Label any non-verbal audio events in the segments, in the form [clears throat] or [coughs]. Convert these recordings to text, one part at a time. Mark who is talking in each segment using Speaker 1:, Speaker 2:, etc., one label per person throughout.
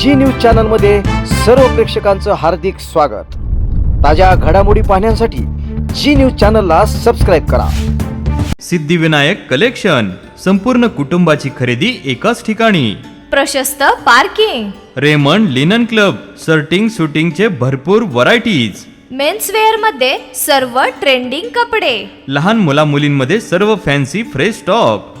Speaker 1: जी news चॅनलमध्ये सर्व प्रेक्षकांचं हार्दिक स्वागत. ताज्या घडामोडी पाहण्यासाठी जी न्यूज चॅनलला सबस्क्राईब करा.
Speaker 2: सिद्धिविनायक कलेक्शन संपूर्ण कुटुंबाची खरेदी एकाच ठिकाणी.
Speaker 3: प्रशस्त parking.
Speaker 2: Raymond linen club shirting सुटिंगचे भरपूर व्हरायटीज.
Speaker 3: मेन्सवेअरमध्ये सर्व ट्रेंडिंग कपडे.
Speaker 2: लहान मुला मुलींमध्ये सर्व फॅन्सी फ्रेश स्टॉक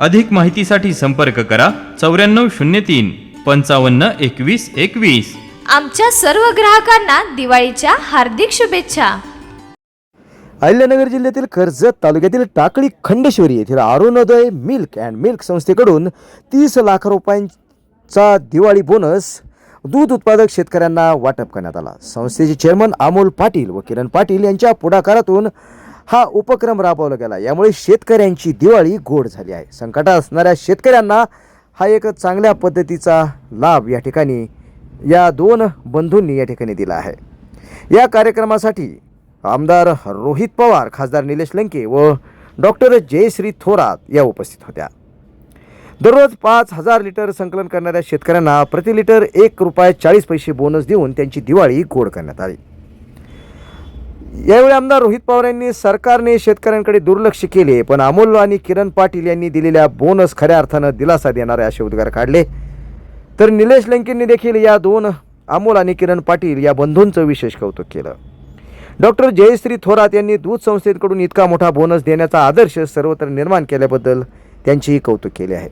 Speaker 2: अधिक माहितीसाठी संपर्क करा चौऱ्याण्णव शून्य तीन पंचावन्न एकवीस एकवीस.
Speaker 3: आमच्या सर्व ग्राहकांना दिवाळीच्या हार्दिक शुभेच्छा.
Speaker 1: अहिल्यानगर जिल्ह्यातील कर्जत तालुक्यातील टाकळी खंडेश्वरी येथील अरुणोदय मिल्क अँड मिल्क संस्थेकडून तीस लाख रुपयांचा दिवाळी बोनस दूध उत्पादक शेतकऱ्यांना वाटप करण्यात आला. संस्थेचे चेअरमन अमोल पाटील व किरण पाटील यांच्या पुढाकारातून हा उपक्रम राबवला गेला. यामुळे शेतकऱ्यांची दिवाळी गोड झाली आहे. संकटात असणाऱ्या शेतकऱ्यांना हा एक चांगल्या पद्धतीचा लाभ या ठिकाणी या दोन बंधूंनी या ठिकाणी दिला आहे. या कार्यक्रमासाठी आमदार रोहित पवार खासदार निलेश लंके व डॉक्टर जयश्री थोरात या उपस्थित होत्या. दररोज पाच हजार लिटर संकलन करणाऱ्या शेतकऱ्यांना प्रति लिटर एक रुपये चाळीस पैसे बोनस देऊन त्यांची दिवाळी गोड करण्यात आली. यावेळी आमदार रोहित पवार यांनी सरकारने शेतकऱ्यांकडे दुर्लक्ष केले पण अमोल आणि किरण पाटील यांनी दिलेल्या बोनस खऱ्या अर्थानं दिलासा देणारे असे उद्गार काढले. तर निलेश लंकेंनी देखील या दोन अमोल आणि किरण पाटील या बंधूंचं विशेष कौतुक केलं. डॉक्टर जयश्री थोरात यांनी दूध संस्थेकडून इतका मोठा बोनस देण्याचा आदर्श सर्वत्र निर्माण केल्याबद्दल त्यांचीही कौतुक केले आहे.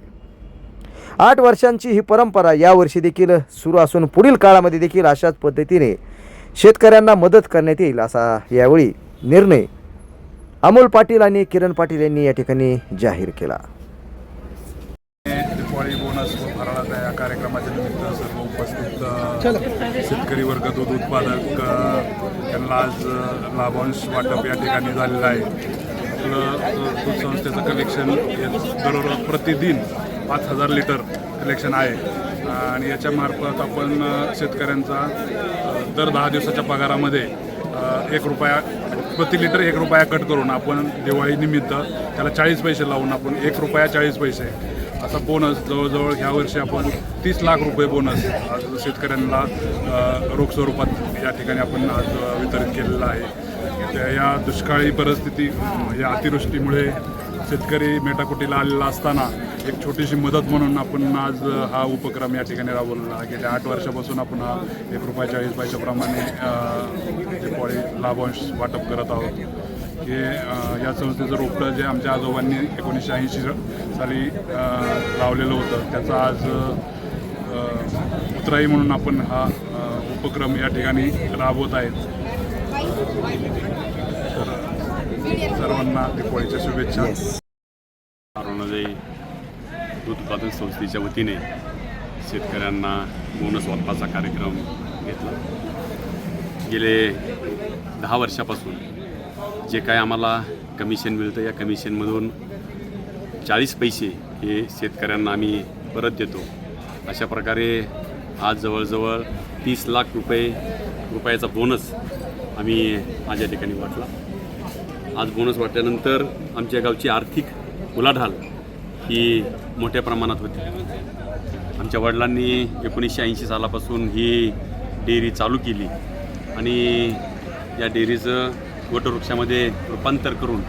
Speaker 1: आठ वर्षांची ही परंपरा यावर्षी देखील सुरू असून पुढील काळामध्ये देखील अशाच पद्धतीने शेतकऱ्यांना मदत करण्यात येईल असा यावेळी निर्णय अमोल पाटील आणि किरण पाटील यांनी या ठिकाणी जाहीर केला.
Speaker 4: दिवाळी बोनस व फराळाचा या कार्यक्रमाच्या निमित्त सर्व उपस्थित अ, शेतकरी वर्ग दूध उत्पादक यांना आज लाभांश वाटप या ठिकाणी झालेलं आहे. आपलं दूध संस्थेचं कलेक्शन दररोज प्रतिदिन पाच हजार लिटर कलेक्शन आहे. आणि याच्यामार्फत आपण शेतकऱ्यांचा दर दहा दिवसाच्या पगारामध्ये एक रुपया प्रति लिटर एक रुपया कट करून आपण दिवाळीनिमित्त त्याला चाळीस पैसे लावून आपण एक रुपया चाळीस पैसे असा बोनस जवळजवळ ह्या वर्षी आपण तीस लाख रुपये बोनस शेतकऱ्यांना रोख स्वरूपात या ठिकाणी आपण आज वितरित केलेलं आहे. त्या या दुष्काळी परिस्थिती या अतिवृष्टीमुळे शेतकरी मेटाकुटीला आलेला असताना एक छोटीशी मदत म्हणून आपण आज हा उपक्रम या ठिकाणी राबवलेला गेल्या आठ वर्षापासून आपण हा एक रुपया चाळीस पैशाप्रमाणे अ, लाभांश वाटप करत आहोत. हे या संस्थेचं रोपटं जे आमच्या आजोबांनी एकोणीसशे ऐंशी साली लावलेलं होतं त्याचा आज उतराई म्हणून आपण हा उपक्रम या ठिकाणी राबवत आहेत. सर्वांना दिवाळीच्या शुभेच्छा.
Speaker 5: अरुणोदय दूध उत्पादन संस्थेच्या वतीने शेतकऱ्यांना बोनस वाटपाचा कार्यक्रम घेतला. गेले दहा वर्षापासून जे काय आम्हाला कमिशन मिळतं या कमिशनमधून चाळीस पैसे हे शेतकऱ्यांना आम्ही परत देतो. अशा प्रकारे आज जवळजवळ तीस लाख रुपये रुपयाचा बोनस आम्ही आज या ठिकाणी वाटला. आज बोनस वाटल्यानंतर आमच्या गावची आर्थिक उलाढाल ही मोठ्या प्रमाणात होती. आमच्या वडिलांनी एकोणीसशे ऐंशी सालापासून ही डेअरी चालू केली आणि या डेअरीचं वटवृक्षामध्ये रूपांतर करून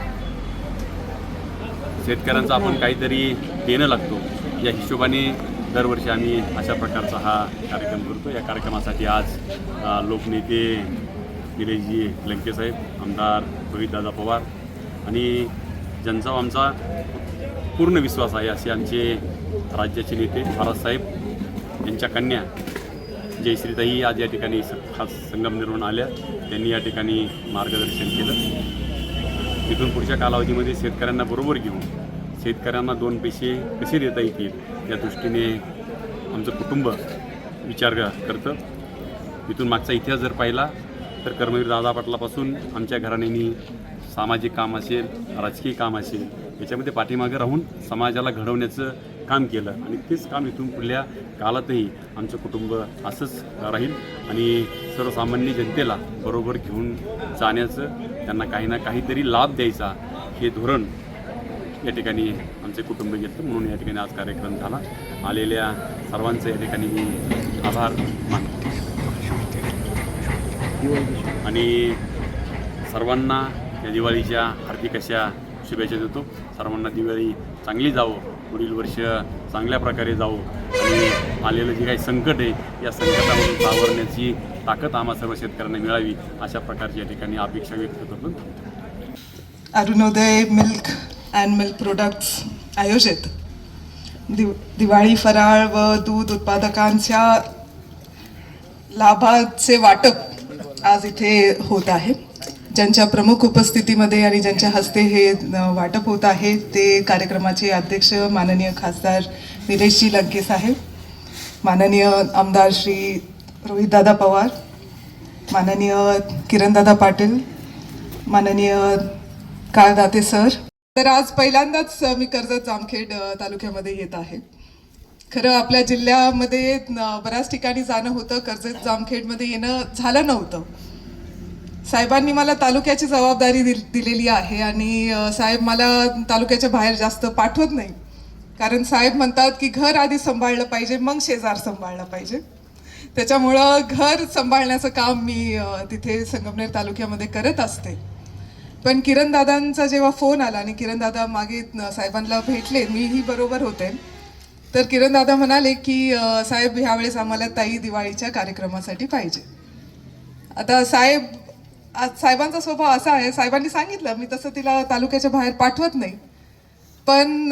Speaker 5: शेतकऱ्यांचा आपण काहीतरी देणं लागतो. या हिशोबाने दरवर्षी आम्ही अशा प्रकारचा हा कार्यक्रम करतो. या कार्यक्रमासाठी आज लोकनेते निलेशजी लंकेसाहेब आमदार रोहितदादा पवार आणि ज्यांचा आमचा पूर्ण विश्वास आहे असे आमचे राज्याचे नेते महाराजसाहेब यांच्या कन्या जयश्रीताई आज या ठिकाणी स- खास संगमनिर्माण आल्या. त्यांनी या ठिकाणी मार्गदर्शन केलं. तिथून पुढच्या कालावधीमध्ये शेतकऱ्यांना बरोबर घेऊन शेतकऱ्यांना दोन पैसे कसे देता येतील या दृष्टीने आमचं कुटुंब विचार करतं. इथून मागचा इतिहास जर पाहिला तर कर्मवीर दादा पाटलापासून आमच्या घराण्यानी सामाजिक काम असेल राजकीय काम असेल याच्यामध्ये पाठीमागे राहून समाजाला घडवण्याचं काम केलं. आणि तेच काम इथून पुढल्या काळातही आमचं कुटुंब असंच राहील आणि सर्वसामान्य जनतेला बरोबर घेऊन जाण्याचं त्यांना काही ना काहीतरी लाभ द्यायचा हे धोरण या ठिकाणी आमचे कुटुंब घेतलं. म्हणून या ठिकाणी आज कार्यक्रम झाला. आलेल्या सर्वांचे या ठिकाणी मी आभार मानतो. आणि सर्वांना या दिवाळीच्या हार्दिक अशा शुभेच्छा देतो. सर्वांना दिवाळी चांगली जावो पुढील वर्ष चांगल्या प्रकारे जावो. आणि आलेलं जे काही संकट आहे या संकटामधून सावरण्याची ताकद आम्हा सर्व शेतकऱ्यांना मिळावी अशा प्रकारची या ठिकाणी अपेक्षा व्यक्त करतो.
Speaker 6: Arunoday milk and milk products आयोजित. दिव दिवाळी फराळ व दूध उत्पादकांच्या लाभाचे वाटप आज इथे होत आहे. ज्यांच्या प्रमुख उपस्थितीमध्ये आणि ज्यांच्या हस्ते हे वाटप होत आहे ते कार्यक्रमाचे अध्यक्ष माननीय खासदार निलेशजी लंके साहेब माननीय आमदार श्री रोहितदादा पवार माननीय किरणदादा पाटील माननीय काळदाते सर. तर आज पहिल्यांदाच मी कर्जत जामखेड तालुक्यामध्ये येत आहे. खरं आपल्या जिल्ह्यामध्ये बऱ्याच ठिकाणी जाणं होतं. कर्जत जामखेडमध्ये येणं झालं नव्हतं. साहेबांनी मला तालुक्याची जबाबदारी दिल दिलेली आहे आणि साहेब मला तालुक्याच्या बाहेर जास्त पाठवत नाही. कारण साहेब म्हणतात की घर आधी सांभाळलं पाहिजे मग शेजार सांभाळलं पाहिजे. त्याच्यामुळं घर सांभाळण्याचं काम मी तिथे संगमनेर तालुक्यामध्ये करत असते. पण किरण दादांचा जेव्हा फोन आला आणि किरण दादा मागे साहेबांना भेटले मीही बरोबर होते. तर किरण दादा म्हणाले की साहेब ह्यावेळेस आम्हाला ताई दिवाळीच्या कार्यक्रमासाठी पाहिजे. आता साहेब आज साहेबांचा स्वभाव असा आहे साहेबांनी सांगितलं मी तसं तिला तालुक्याच्या बाहेर पाठवत नाही. पण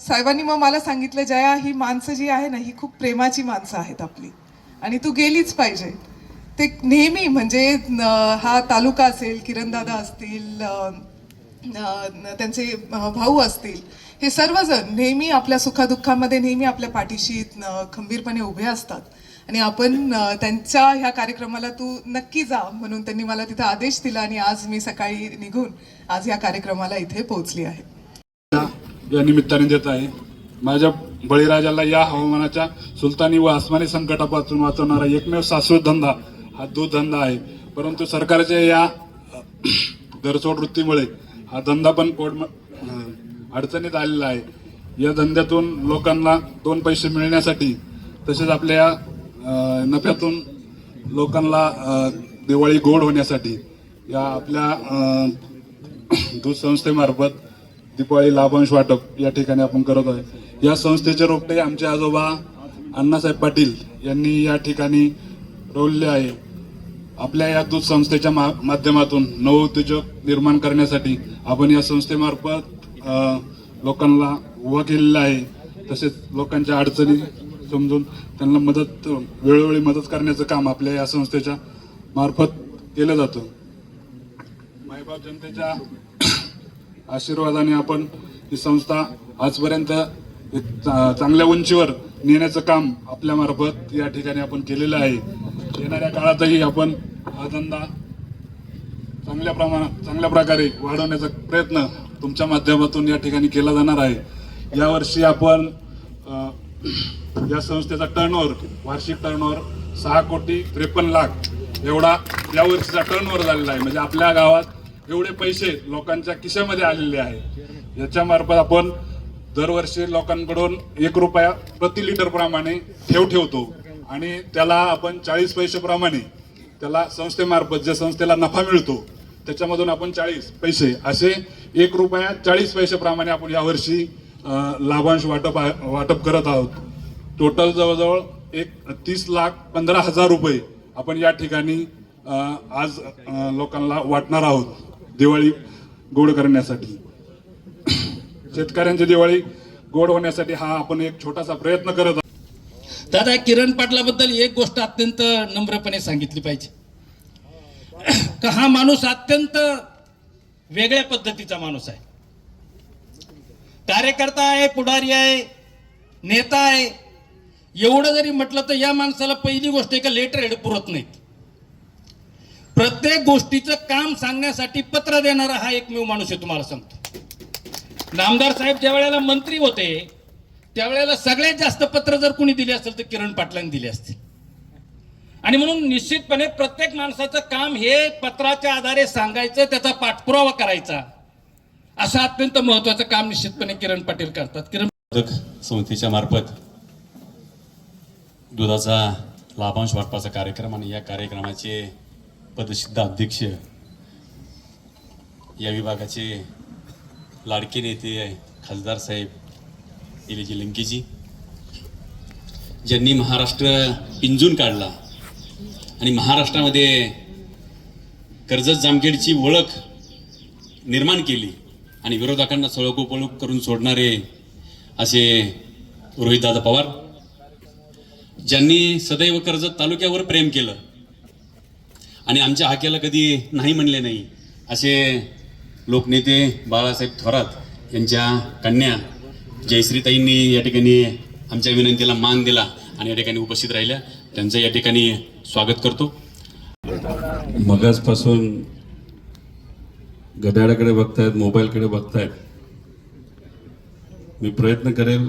Speaker 6: साहेबांनी मग मला सांगितलं जया ही माणसं जी आहे ना ही खूप प्रेमाची माणसं आहेत आपली. आणि तू गेलीच पाहिजे. ते नेहमी म्हणजे हा तालुका असेल किरणदादा असतील त्यांचे भाऊ असतील हे सर्वजण नेहमी आपल्या सुखादुःखामध्ये नेहमी आपल्या पाठीशी खंबीरपणे उभे असतात. आणि आपण त्यांच्या ह्या कार्यक्रमाला तू नक्की जा म्हणून त्यांनी मला तिथं आदेश दिला आणि आज मी सकाळी निघून आज या कार्यक्रमाला इथे पोहोचली आहे.
Speaker 4: या निमित्ताने देत आहे. माझ्या बळीराजाला या हवामानाच्या सुलतानी व आसमानी संकटापासून वाचवणारा एकमेव शाश्वत धंदा हा दूध धंदा आहे. परंतु सरकारच्या या दरसोड वृत्तीमुळे हा धंदा पण पोट अडचणीत आलेला आहे. या धंद्यातून लोकांना दोन पैसे मिळण्यासाठी तसेच आपल्या नफ्यातून लोकांना दिवाळी गोड होण्यासाठी या आपल्या दूध संस्थेमार्फत दिवाळी लाभांश वाटप या ठिकाणी आपण करत आहे. या संस्थेचे रोपटे आमचे आजोबा अण्णासाहेब पाटील यांनी या ठिकाणी रोवले आहे. आपल्या या दूध संस्थेच्या मा माध्यमातून नवउद्योजक निर्माण करण्यासाठी आपण या संस्थेमार्फत लोकांना उभं केलेलं आहे. तसेच लोकांच्या अडचणी समजून त्यांना मदत वेळोवेळी मदत करण्याचं काम आपल्या या संस्थेच्या मार्फत केलं जातं. मायबाप जनतेच्या आशीर्वादाने आपण ही संस्था आजपर्यंत एक चा- चांगल्या उंचीवर नेण्याचं काम आपल्यामार्फत या ठिकाणी आपण केलेलं आहे. येणाऱ्या काळातही आपण हा धंदा चांगल्या प्रमाणात चांगल्या प्रकारे वाढवण्याचा प्रयत्न तुमच्या माध्यमातून या ठिकाणी केला जाणार आहे. यावर्षी आपण या संस्थेचा टर्नओव्हर वार्षिक टर्नओव्हर सहा कोटी त्रेपन्न लाख एवढा या वर्षीचा टर्नओव्हर झालेला आहे. म्हणजे आपल्या गावात एवढे पैसे लोकांच्या खिशामध्ये आलेले आहे. याच्या मार्फत आपण दरवर्षी लोकांकडून एक रुपया प्रति लिटर प्रमाणे ठेव ठेवतो. आणि त्याला आपण चाळीस पैसे प्रमाणे त्याला संस्थेमार्फत ज्या संस्थेला नफा मिळतो त्याच्यामधून आपण चाळीस पैसे असे एक रुपया चाळीस पैशाप्रमाणे आपण यावर्षी लाभांश वाटप वाटप करत आहोत. टोटल जवळजवळ एक तीस लाख पंधरा हजार रुपये आपण या ठिकाणी आज लोकांना वाटणार आहोत दिवाळी गोड करण्यासाठी. शेतकऱ्यांची दिवाळी गोड होण्यासाठी हा आपण एक छोटासा प्रयत्न करत आहोत.
Speaker 7: दादा किरण पाटलाबद्दल एक गोष्ट अत्यंत नम्रपणे सांगितली पाहिजे. [coughs] का हा माणूस अत्यंत वेगळ्या पद्धतीचा माणूस आहे. कार्यकर्ता आहे पुढारी आहे नेता आहे. एवढं जरी म्हटलं तर या माणसाला पहिली गोष्ट एका लेटर हेड पुरत नाहीत. प्रत्येक गोष्टीचं काम सांगण्यासाठी पत्र देणारा हा एकमेव माणूस आहे तुम्हाला सांगतो. नामदार साहेब ज्या वेळेला मंत्री होते त्यावेळेला सगळ्यात जास्त पत्र जर कुणी दिली असेल तर किरण पाटलांनी दिली असतील. आणि म्हणून निश्चितपणे प्रत्येक माणसाचं काम हे पत्राच्या आधारे सांगायचं त्याचा पाठपुरावा करायचा. असं अत्यंत महत्वाचं काम निश्चितपणे किरण पाटील करतात. किरण
Speaker 5: संस्थेच्या मार्फत दुधाचा लाभांश वाटपाचा कार्यक्रम आणि या कार्यक्रमाचे पदसिद्ध अध्यक्ष या विभागाचे लाडके नेते खासदार साहेब इलेजी लंकेजी. ज्यांनी महाराष्ट्र पिंजून काढला आणि महाराष्ट्रामध्ये कर्जत जामखेडची ओळख निर्माण केली आणि विरोधकांना सळकोपळूक करून सोडणारे असे रोहितदादा पवार ज्यांनी सदैव कर्जत तालुक्यावर प्रेम केलं आणि आमच्या हाक्याला कधी नाही म्हणले नाही असे लोकनेते बाळासाहेब थोरात यांच्या कन्या जयश्रीताईंनी या ठिकाणी आमच्या विनंतीला मान दिला आणि या ठिकाणी उपस्थित राहिल्या. त्यांचं या ठिकाणी स्वागत करतो.
Speaker 8: मगाचपासून घड्याळाकडे बघतायत मोबाईलकडे बघतायत. मी प्रयत्न करेल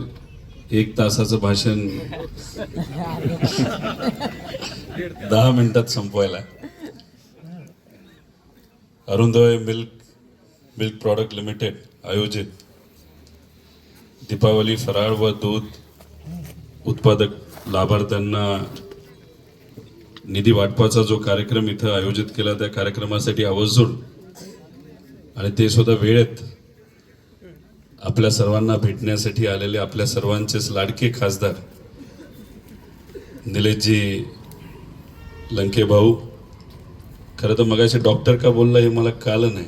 Speaker 8: एक तासाचं भाषण [laughs] दहा मिनिटात संपवायला. Arunoday milk milk product limited आयोजित. दीपावली फराळ व दूध उत्पादक लाभार्थ्यांना निधी वाटपाचा जो कार्यक्रम इथं आयोजित केला त्या कार्यक्रमासाठी आवर्जून आणि ते सुद्धा वेळेत आपल्या सर्वांना भेटण्यासाठी आलेले आपल्या सर्वांचेच लाडके खासदार निलेशजी लंके भाऊ. खरं तर मगाशी डॉक्टर का बोलला हे मला कळलं नाही.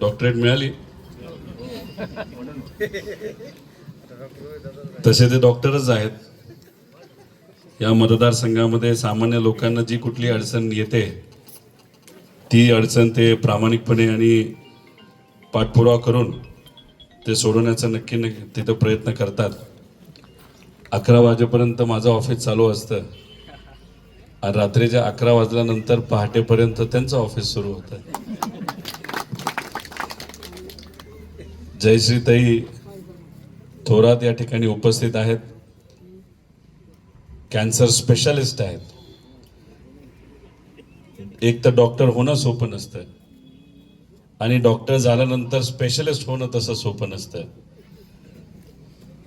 Speaker 8: डॉक्टरेट मिळाली. [laughs] तसे ते डॉक्टरच आहेत. या मतदारसंघामध्ये सामान्य लोकांना जी कुठली अडचण येते ती अडचण ते प्रामाणिकपणे आणि पाठपुरावा करून ते सोडवण्याचा नक्की नक्की तिथं प्रयत्न करतात. अकरा वाजेपर्यंत माझं ऑफिस चालू असतं. आणि रात्रीच्या अकरा वाजल्यानंतर पहाटेपर्यंत त्यांचं ऑफिस सुरू होतं. जयश्रीताई थोरात या ठिकाणी उपस्थित आहेत. कॅन्सर स्पेशालिस्ट आहेत. एक तर डॉक्टर होणं सोपं नसतं. आणि डॉक्टर झाल्यानंतर स्पेशलिस्ट होणं तसं सोपं नसतं.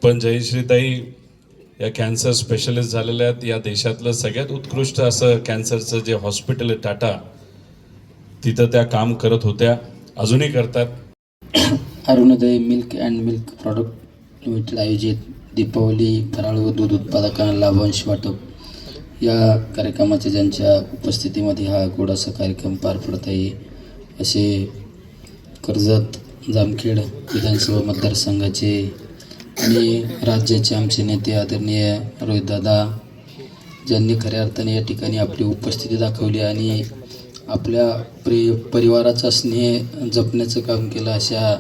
Speaker 8: पण जयश्रीताई या कॅन्सर स्पेशलिस्ट झालेल्या आहेत. या देशातलं सगळ्यात उत्कृष्ट असं कॅन्सरचं जे हॉस्पिटल आहे टाटा तिथं त्या काम करत होत्या. अजूनही करतात.
Speaker 9: Arunoday milk and milk product limited आयोजित दीपावली फराळ व दूध उत्पादकांना लाभांश वाटप. या कार्यक्रमाच्या ज्यांच्या उपस्थितीमध्ये हा गोडासा कार्यक्रम पार पडत आहे असे कर्जत जामखेड विधानसभा मतदारसंघाचे आणि राज्याचे आमचे नेते आदरणीय रोहितदादा ज्यांनी खऱ्या अर्थाने या ठिकाणी आपली उपस्थिती दाखवली आणि आपल्या प्रि परिवाराचा स्नेह जपण्याचं काम केलं अशा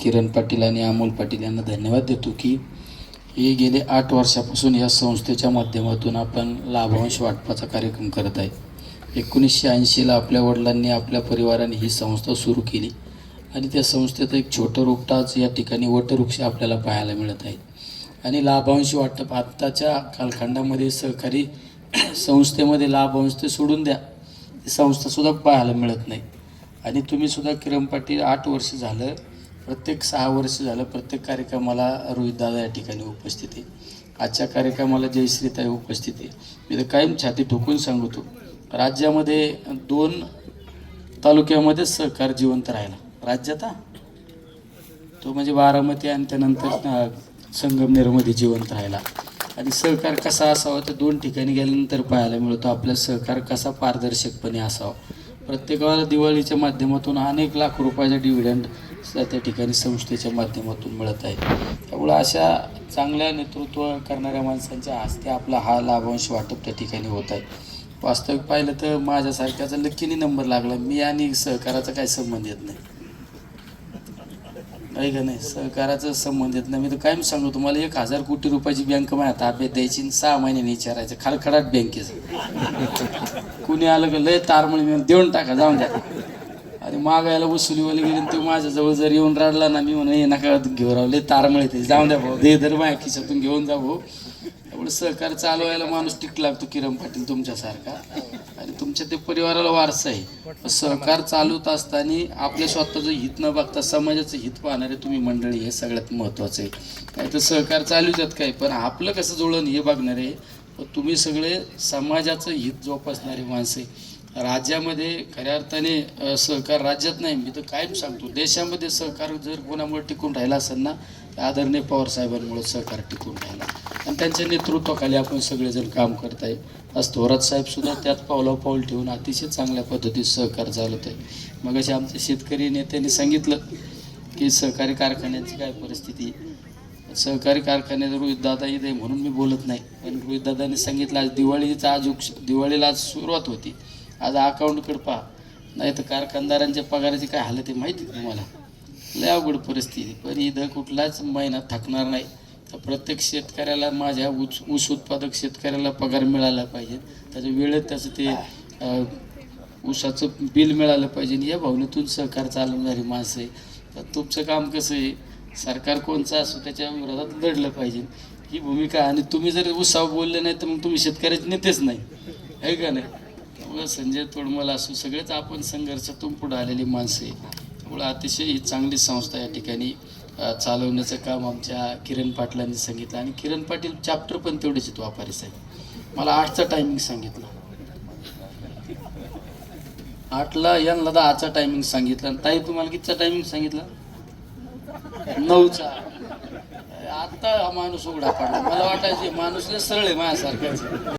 Speaker 9: किरण पाटील आणि अमोल पाटील यांना धन्यवाद देतो की हे गेले आठ वर्षापासून या संस्थेच्या माध्यमातून आपण लाभांश वाटपाचा कार्यक्रम करत आहे. एकोणीसशे ऐंशीला आपल्या वडिलांनी आपल्या परिवाराने ही संस्था सुरू केली आणि त्या संस्थेचं एक छोटं रोपटाच या ठिकाणी वटवृक्ष आपल्याला पाहायला मिळत आहे. आणि लाभांश वाटप आत्ताच्या कालखंडामध्ये सहकारी [clears throat] संस्थेमध्ये लाभांश ते सोडून द्या. ती संस्थासुद्धा पाहायला मिळत नाही. आणि तुम्ही सुद्धा किरण पाटील आठ वर्ष झालं प्रत्येक सहा वर्ष झालं प्रत्येक कार्यक्रमाला रोहितदादा या ठिकाणी उपस्थित आहे. आजच्या कार्यक्रमाला जयश्रीताई उपस्थित आहे. मी तर कायम छाती ठोकून सांगतो राज्यामध्ये दोन तालुक्यामध्येच सहकार जिवंत राहिला. राज्यात तो म्हणजे बारामती आणि त्यानंतर संगमनेरमध्ये जिवंत राहिला. आणि सहकार कसा असावा तर दोन ठिकाणी गेल्यानंतर पाहायला मिळतो आपला सहकार कसा पारदर्शकपणे असावा. प्रत्येकाला दिवाळीच्या माध्यमातून अनेक लाख रुपयाचा डिव्हिडंड त्या ठिकाणी संस्थेच्या माध्यमातून मिळत आहे. त्यामुळं अशा चांगल्या नेतृत्व करणाऱ्या माणसांच्या हस्ते आपला हा लाभांश वाटप त्या ठिकाणी होत आहे. वास्तविक पाहिलं तर माझ्यासारख्याचा लक्कीने नंबर लागला. मी आणि सहकाराचा काही संबंध येत नाही. आहे का नाही? सहकाराचं संबंध येत नाही. मी तर कायम सांगू तुम्हाला एक हजार कोटी रुपयाची बँक माझ्या ताब्यात द्यायची आणि सहा महिन्याने विचारायचं. खडखडाट बँकेचं. कुणी आलं का लय तार मी देऊन टाका जाऊन द्या. आणि मागायला वसुलीवाले गेले आणि तो माझ्याजवळ जर येऊन राडला ना मी म्हणून नका घेऊ रावले तार मिळते जाऊन द्या भाऊ दे धर माझ्या खिशातून घेऊन जा भाऊ. एवढं सहकार चालवायला माणूस टिक लागतो किरण पाटील तुमच्यासारखा. आणि तुमच्या ते परिवाराला वारसा आहे. सहकार चालवत असताना आपल्या स्वतःचं हित न बघता समाजाचं हित पाहणारे तुम्ही मंडळी हे सगळ्यात महत्त्वाचं आहे नाही तर सहकार चालवतात काय पण आपलं कसं जुळण हे बघणारे तुम्ही सगळे समाजाचं हित जोपासणारे आहे. राज्यामध्ये खऱ्या अर्थाने सहकार राज्यात नाही मी तर कायम सांगतो देशामध्ये सहकार जर कोणामुळे टिकून राहिला असेल ना तर आदरणीय पवार साहेबांमुळे सहकार टिकून राहिला. आणि त्यांच्या नेतृत्वाखाली आपण सगळेजण काम करत आहे आज थोरात साहेब सुद्धा त्यात पावला पाऊल ठेवून अतिशय चांगल्या पद्धतीत सहकार चालवत आहे मग असे आमचे शेतकरी नेत्यांनी सांगितलं की सहकारी कारखान्याची काय परिस्थिती? आहे. सहकारी कारखान्यात रोहितदादा येत आहे म्हणून मी बोलत नाही. पण रोहितदादाने सांगितलं आज दिवाळीचा आज उक्ष दिवाळीला आज सुरुवात होती. आज अकाउंटकडे पहा. नाही तर कारखानदारांच्या पगाराची काय हालत आहे माहिती आहे तुम्हाला? लय अवघड परिस्थिती पण इथं कुठलाच महिना थकणार नाही. तर प्रत्येक शेतकऱ्याला माझ्या ऊस ऊस उत्पादक शेतकऱ्याला पगार मिळाला पाहिजे. त्याच्या वेळेत त्याचं ते ऊसाचं बिल मिळालं पाहिजे. या भावनेतून सहकार चालवणारी माणसं आहे. तर तुमचं काम कसं आहे? सरकार कोणचं असो त्याच्या विरोधात लढलं पाहिजे. ही भूमिका आणि तुम्ही जर उत्साह बोलले नाही तर मग तुम्ही शेतकऱ्याचे नेतेच नाही. आहे का नाही? त्यामुळं संजय तोडमल असो सगळेच आपण संघर्षातून पुढे आलेली माणसं आहे त्यामुळं अतिशय ही चांगली संस्था या ठिकाणी चालवण्याचं काम आमच्या किरण पाटलांनी सांगितलं आणि किरण पाटील चॅप्टर पण तेवढेच आहेत वापारी साहेब. मला आठचा टायमिंग सांगितलं. आठला यांना दहाचा टायमिंग सांगितलं आणि ताई तुम्हाला कितीचा टायमिंग सांगितलं? नऊचा. आता हा माणूस उघडा पडला. मला वाटायचं माणूस सरळ आहे माझ्यासारखं